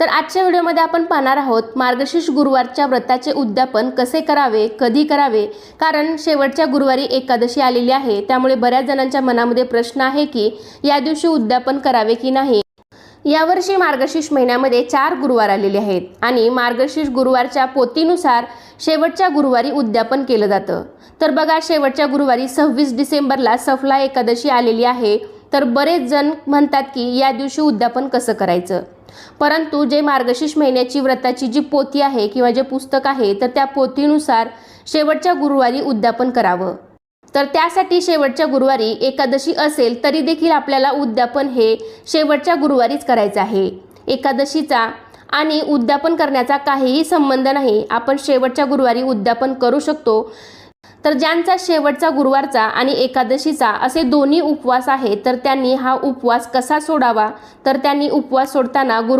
तर आजच्या व्हिडिओमध्ये आपण पाहणार आहोत मार्गशीर्ष गुरुवारच्या व्रताचे उद्यापन कसे करावे कधी करावे? कारण शेवटच्या गुरुवारी एकादशी आलेली आहे त्यामुळे बऱ्याच जणांच्या मनामध्ये प्रश्न आहे की या दिवशी उद्यापन करावे की नाही? यावर्षी मार्गशीर्ष महिन्यामध्ये चार गुरुवार आलेले आहेत आणि मार्गशीर्ष गुरुवारच्या पोतीनुसार शेवटच्या गुरुवारी उद्यापन केलं जातं. तर बघा शेवटच्या गुरुवारी सव्वीस डिसेंबरला सफला एकादशी आलेली आहे. तर बरेच जण म्हणतात की या दिवशी उद्यापन कसं करायचं? परंतु जे मार्गशीर्ष महिन्याची व्रताची जी पोथी आहे किंवा जे पुस्तक आहे तर त्या पोथीनुसार शेवटच्या गुरुवारी उद्यापन करावं. तर त्यासाठी शेवटच्या गुरुवारी एकादशी असेल तरी देखील आपल्याला उद्यापन हे शेवटच्या गुरुवारीच करायचं आहे. एकादशीचा आणि उद्यापन करण्याचा काहीही संबंध नाही. आपण शेवटच्या गुरुवारी उद्यापन करू शकतो. तर ज्यांचा शेवटचा गुरुवारचा आणि एकादशीचा असे दोन्ही उपवास आहे तर त्यांनी हा उपवास कसा सोडावा? तर त्यांनी उपवास सोडताना गुरु